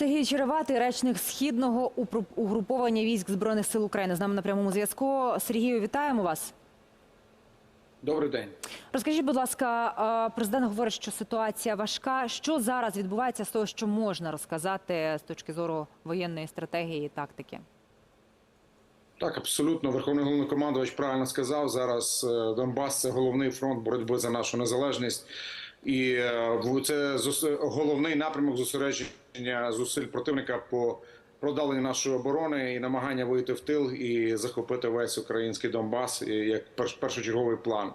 Сергій Череватий, речник східного угруповання військ збройних сил України. З нами на прямому зв'язку. Сергію, вітаємо вас. Добрий день. Розкажіть, будь ласка, президент говорить, що ситуація важка. Що зараз відбувається з того, що можна розказати з точки зору воєнної стратегії і тактики? Так, абсолютно, Верховний головнокомандувач правильно сказав. Зараз е, Донбас це головний фронт боротьби за нашу незалежність, і е, це головний напрямок зосередження зусиль противника по продавленню нашої оборони і намагання вийти в тил і захопити весь український Донбас як перш- першочерговий план.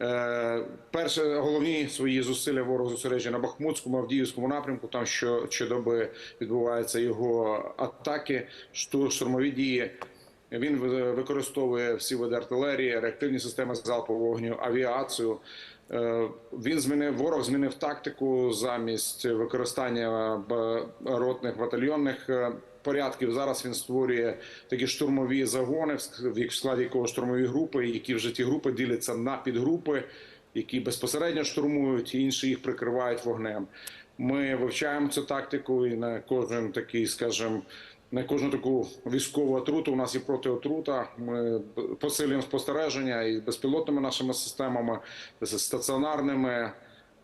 Е, Перше головні свої зусилля ворог зосереджує на Бахмутському, Авдіївському напрямку. Там що щодоби відбуваються його атаки, штурмові дії. Він ви- використовує всі види артилерії, реактивні системи залпового вогню, авіацію. Е, Він змінив ворог, змінив тактику замість використання б- ротних батальйонних е, порядків. Зараз він створює такі штурмові загони, в складі якого штурмові групи, які вже ті групи діляться на підгрупи, які безпосередньо штурмують, і інші їх прикривають вогнем. Ми вивчаємо цю тактику і на кожен такий, скажімо, на кожну таку військову отруту у нас є протиотрута. Ми посилюємо спостереження і безпілотними нашими системами, стаціонарними,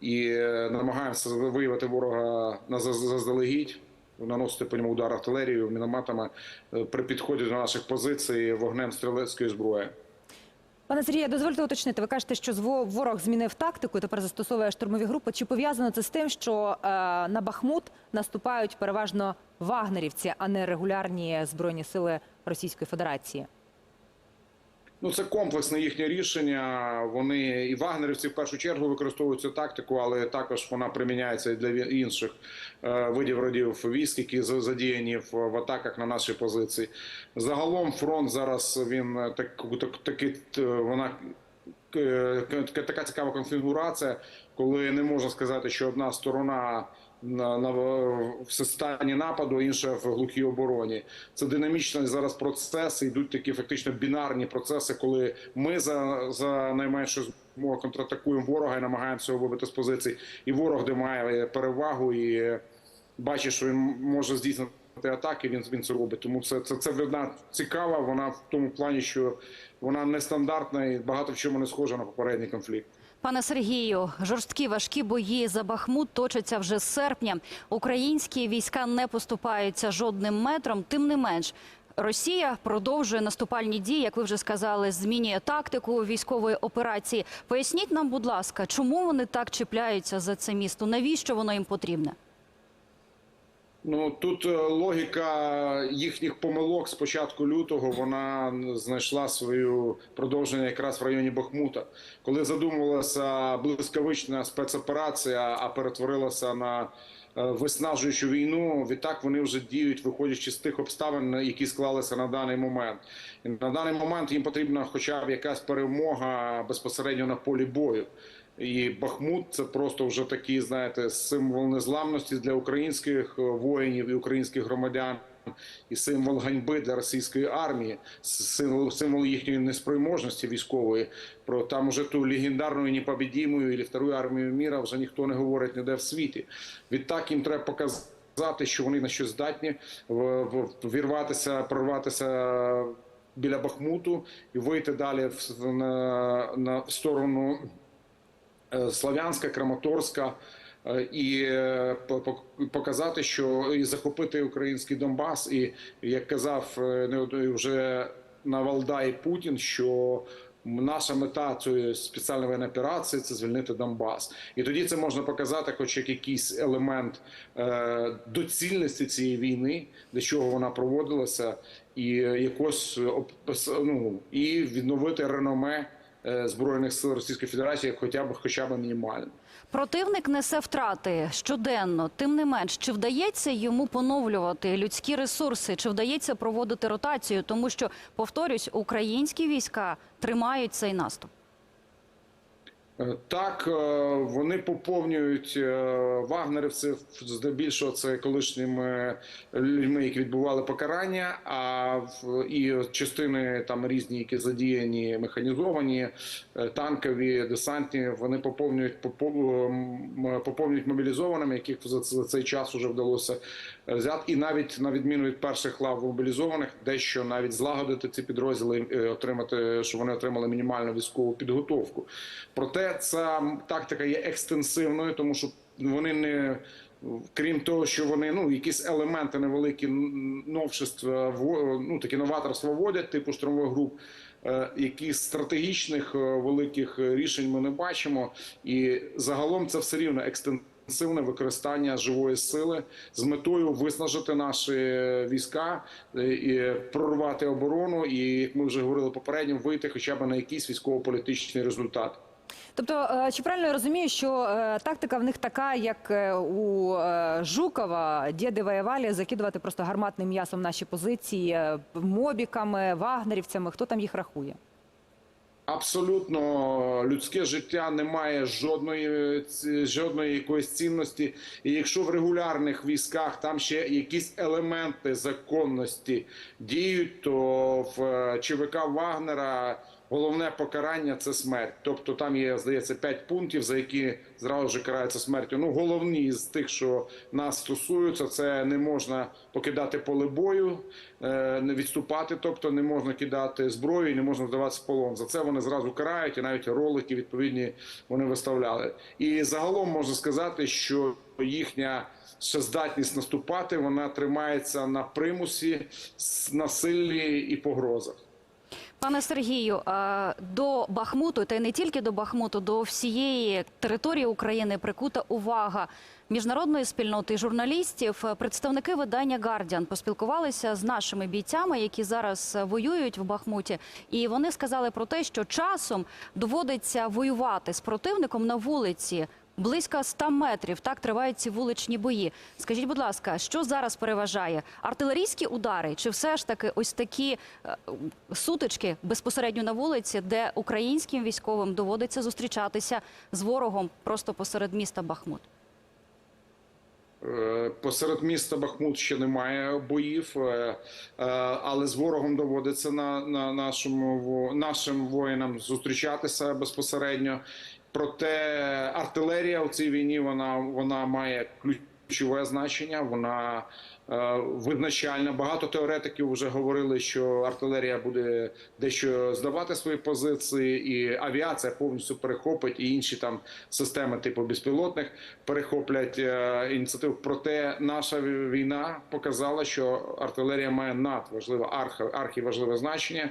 і е, намагаємося виявити ворога на заз- заздалегідь, наносити по ньому удар артилерією, мінометами е, при підході до наших позицій вогнем стрілецької зброї. Пане Сергію, дозвольте уточнити. Ви кажете, що ворог змінив тактику і тепер застосовує штурмові групи. Чи пов'язано це з тим, що е, на Бахмут наступають переважно вагнерівці, а не регулярні збройні сили Російської Федерації? Ну, це комплексне їхнє рішення. Вони і вагнерівці в першу чергу використовують цю тактику, але також вона приміняється і для інших е, видів родів військ, які за- задіяні в, атаках на наші позиції. Загалом фронт зараз він так, так, таки вона е, к- така цікава конфігурація, коли не можна сказати, що одна сторона на, в стані нападу, інша в глухій обороні. Це динамічний зараз процес. Йдуть такі фактично бінарні процеси, коли ми за, за найменшу змогу контратакуємо ворога і намагаємося його вибити з позицій. І ворог, де має перевагу і бачить, що він може здійснити атаки, він, він це робить. Тому це, це, це вона цікава. Вона в тому плані, що вона нестандартна і багато в чому не схожа на попередній конфлікт. Пане Сергію, жорсткі важкі бої за Бахмут точаться вже з серпня. Українські війська не поступаються жодним метром. Тим не менш, Росія продовжує наступальні дії, як ви вже сказали, змінює тактику військової операції. Поясніть нам, будь ласка, чому вони так чіпляються за це місто? Навіщо воно їм потрібне? Ну тут е, логіка їхніх помилок з початку лютого вона знайшла свою продовження якраз в районі Бахмута, коли задумувалася блискавична спецоперація, а перетворилася на е, виснажуючу війну. Відтак вони вже діють, виходячи з тих обставин, які склалися на даний момент. І на даний момент їм потрібна, хоча б якась перемога безпосередньо на полі бою. І Бахмут це просто вже такий, знаєте, символ незламності для українських е, воїнів і українських громадян, і символ ганьби для російської армії, символ, символ їхньої неспроможності військової. Про там уже ту легендарну непобідімою і вторую армію міра вже ніхто не говорить ніде в світі. Відтак їм треба показати, що вони на щось здатні вірватися, прорватися біля Бахмуту і вийти далі в, на, на сторону. Е, Слав'янська, Краматорська е, і е, по- по- показати, що і захопити український Донбас, і як казав вже Навалдай Путін, що наша мета цієї спеціальної воєнної операції це звільнити Донбас, і тоді це можна показати, хоч як якийсь елемент доцільності цієї війни, для чого вона проводилася, і якось ну, і відновити реноме збройних сил Російської Федерації, хоча б хоча б мінімально. Противник несе втрати щоденно. Тим не менш, чи вдається йому поновлювати людські ресурси, чи вдається проводити ротацію, тому що повторюсь, українські війська тримають цей наступ. Е, Так, е, вони поповнюють е, вагнерівців, здебільшого це колишніми людьми, які відбували покарання. А і частини там різні, які задіяні, механізовані, танкові, десантні. Вони поповнюють поповнюють мобілізованими, яких за цей час вже вдалося взяти. І навіть на відміну від перших лав мобілізованих, дещо навіть злагодити ці підрозділи, е, отримати, щоб вони отримали мінімальну військову підготовку. Проте ця тактика є екстенсивною, тому що вони не. Крім того, що вони ну якісь елементи невеликі новшества ну такі новаторства вводять, типу штурмових груп. е, Якісь стратегічних е, великих рішень ми не бачимо, і загалом це все рівно екстенсивне використання живої сили з метою виснажити наші війська е, і прорвати оборону, і як ми вже говорили попередньо, вийти хоча б на якийсь військово-політичний результат. Тобто, е, чи правильно я розумію, що е, тактика в них така, як е, у е, Жукова, діди воювали, закидувати просто гарматним м'ясом наші позиції, е, мобіками, вагнерівцями, хто там їх рахує? Абсолютно людське життя не має жодної жодної якоїсь цінності. І якщо в регулярних військах там ще якісь елементи законності діють, то в е, ЧВК Вагнера головне покарання це смерть. Тобто там є, здається, п'ять пунктів, за які зразу ж караються смертю. Ну головні з тих, що нас стосуються, це не можна покидати поле бою, е, не відступати, тобто не можна кидати зброю, не можна здаватися в полон. За це вони зразу карають, і навіть ролики відповідні вони виставляли. І загалом можна сказати, що їхня ще здатність наступати вона тримається на примусі, насиллі і погрозах. Пане Сергію, е, до Бахмуту, та й не тільки до Бахмуту, до всієї території України прикута увага міжнародної спільноти журналістів. Представники видання Гардіан поспілкувалися з нашими бійцями, які зараз воюють в Бахмуті, і вони сказали про те, що часом доводиться воювати з противником на вулиці. Близько 100 метрів так тривають ці вуличні бої. Скажіть, будь ласка, що зараз переважає? Артилерійські удари чи все ж таки ось такі е, сутички безпосередньо на вулиці, де українським військовим доводиться зустрічатися з ворогом просто посеред міста Бахмут? Е, Посеред міста Бахмут ще немає боїв, е, але з ворогом доводиться на, на нашому нашим воїнам зустрічатися безпосередньо. Проте артилерія у цій війні вона, вона має ключове значення. Вона е, визначальна. Багато теоретиків вже говорили, що артилерія буде дещо здавати свої позиції, і авіація повністю перехопить, і інші там системи, типу безпілотних, перехоплять е, ініціативу. Проте наша війна показала, що артилерія має надважливе архіважливе значення.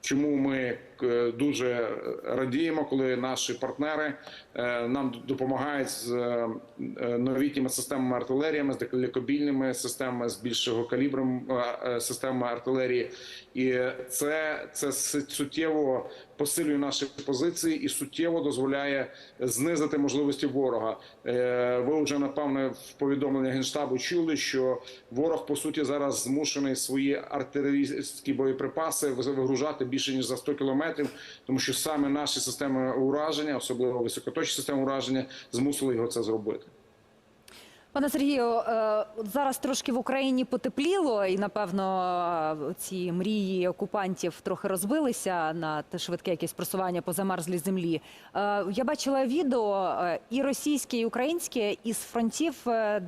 Чому ми е, дуже радіємо, коли наші партнери е, нам допомагають з е, новітніми системами артилеріями, з далекобійними системами, з більшого калібром системами артилерії, і це, це суттєво посилює наші позиції і суттєво дозволяє знизити можливості ворога. Е, Ви вже напевне в повідомленні генштабу чули, що ворог по суті зараз змушений свої артилерійські боєприпаси вигружати більше ніж за 100 кілометрів, тому що саме наші системи ураження, особливо високоточні системи ураження, змусили його це зробити. Пане Сергію, е, зараз трошки в Україні потепліло, і напевно ці мрії окупантів трохи розбилися на те швидке якесь просування по замерзлій землі. Е, Я бачила відео е, і російське, і українське із фронтів,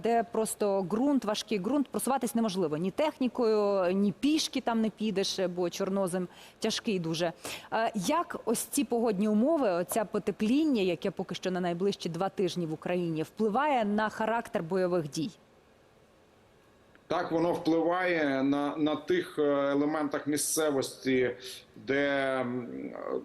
де просто ґрунт, важкий ґрунт, просуватись неможливо ні технікою, ні пішки там не підеш, бо чорнозем тяжкий дуже. Як ось ці погодні умови, оця потепління, яке поки що на найближчі два тижні в Україні, впливає на характер бойових дій? Так воно впливає на, на тих е, елементах місцевості, де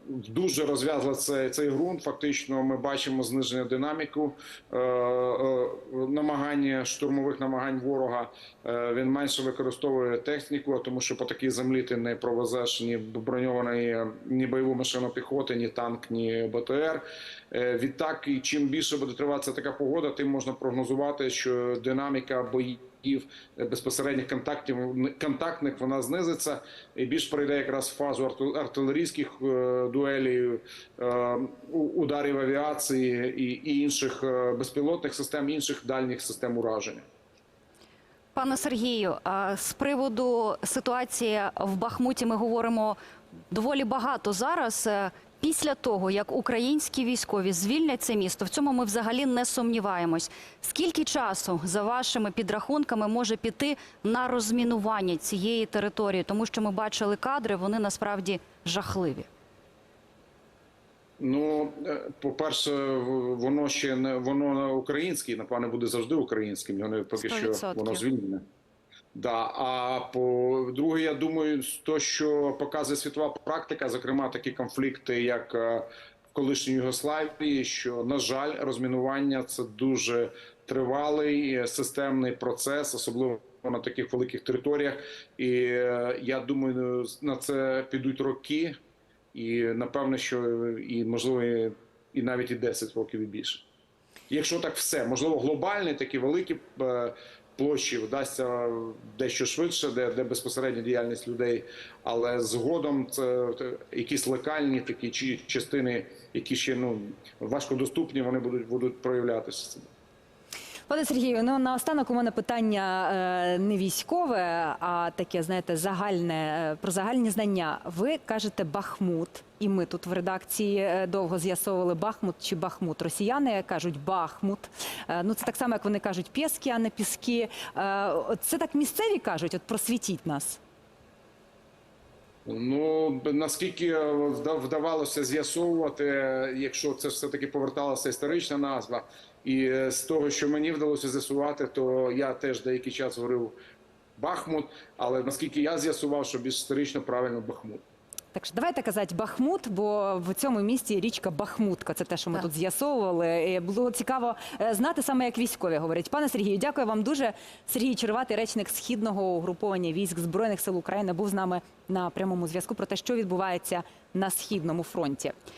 дуже розв'язла цей, цей ґрунт. Фактично, ми бачимо зниження динаміку е, е, намагання штурмових намагань ворога. Е, він менше використовує техніку, тому що по такій землі ти не провезеш ні броньованої, ні бойову машину піхоти, ні танк, ні БТР. Е, Відтак, і чим більше буде триватися така погода, тим можна прогнозувати, що динаміка боїв безпосередніх контактів контактних вона знизиться і більш перейде якраз в фазу арт- артилерійських е, дуелей, е, ударів авіації і, і інших е, безпілотних систем, інших дальніх систем ураження. Пане Сергію, з приводу ситуації в Бахмуті ми говоримо доволі багато зараз. Після того, як українські військові звільнять це місто, в цьому ми взагалі не сумніваємось. Скільки часу, за вашими підрахунками, може піти на розмінування цієї території? Тому що ми бачили кадри, вони насправді жахливі. Ну, е, по-перше, воно ще не воно українське, напевне, буде завжди українським. Не поки що 100%. воно звільнене. Да. А по-друге, я думаю, то, що показує світова практика, зокрема такі конфлікти, як е, в колишній Югославії, що, на жаль, розмінування це дуже тривалий е, системний процес, особливо на таких великих територіях. І е, я думаю, на це підуть роки. І напевно, що і можливо, і- навіть і 10 років і більше. Якщо так все, можливо, глобальні такі великі площі вдасться дещо швидше, де, де безпосередня діяльність людей, але згодом це якісь локальні такі чи частини, які ще ну важкодоступні, вони будуть будуть проявлятися. Пане Сергію, ну наостанок у мене питання е, не військове, а таке, знаєте, загальне е, про загальні знання. Ви кажете Бахмут, і ми тут в редакції е, довго з'ясовували Бахмут чи Бахмут. Росіяни кажуть Бахмут. Ну це так само, як вони кажуть Пєски, а не Піски. Це так місцеві кажуть. От просвітіть нас. Ну наскільки вдавалося з'ясовувати, якщо це все таки поверталася історична назва, і е, з того, що мені вдалося з'ясувати, то я теж деякий час говорив Бахмут, але наскільки я з'ясував, що більш історично правильно Бахмут. Так що давайте казати Бахмут, бо в цьому місті річка Бахмутка. Це те, що ми Так. тут з'ясовували. І було цікаво е, знати саме, як військові говорять. Пане Сергію, дякую вам дуже. Сергій Черватий, речник східного угруповання військ збройних сил України, був з нами на прямому зв'язку про те, що відбувається на східному фронті.